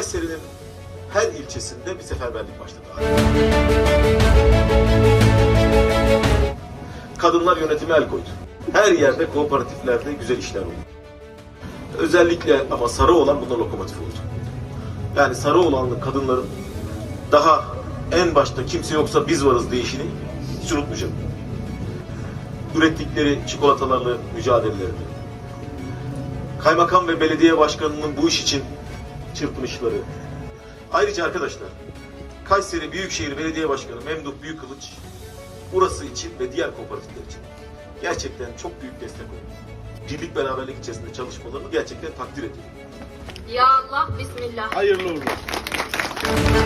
Kayseri'nin her ilçesinde bir seferberlik başladı. Kadınlar yönetime el koydu. Her yerde kooperatiflerde güzel işler oldu. Özellikle ama sarı olan bunda lokomotif oldu. Yani sarı olanlı kadınların daha en başta kimse yoksa biz varız deyişini hiç unutmayacağım. Ürettikleri çikolatalarla mücadelelerini, kaymakam ve belediye başkanının bu iş için çırpınışları. Ayrıca arkadaşlar, Kayseri Büyükşehir Belediye Başkanı Memduh Büyükkılıç burası için ve diğer kooperatifler için gerçekten çok büyük destek oldu. Birlik beraberlik içerisinde çalışmalarını gerçekten takdir ediyorum. Ya Allah, Bismillah. Hayırlı uğurlu olsun.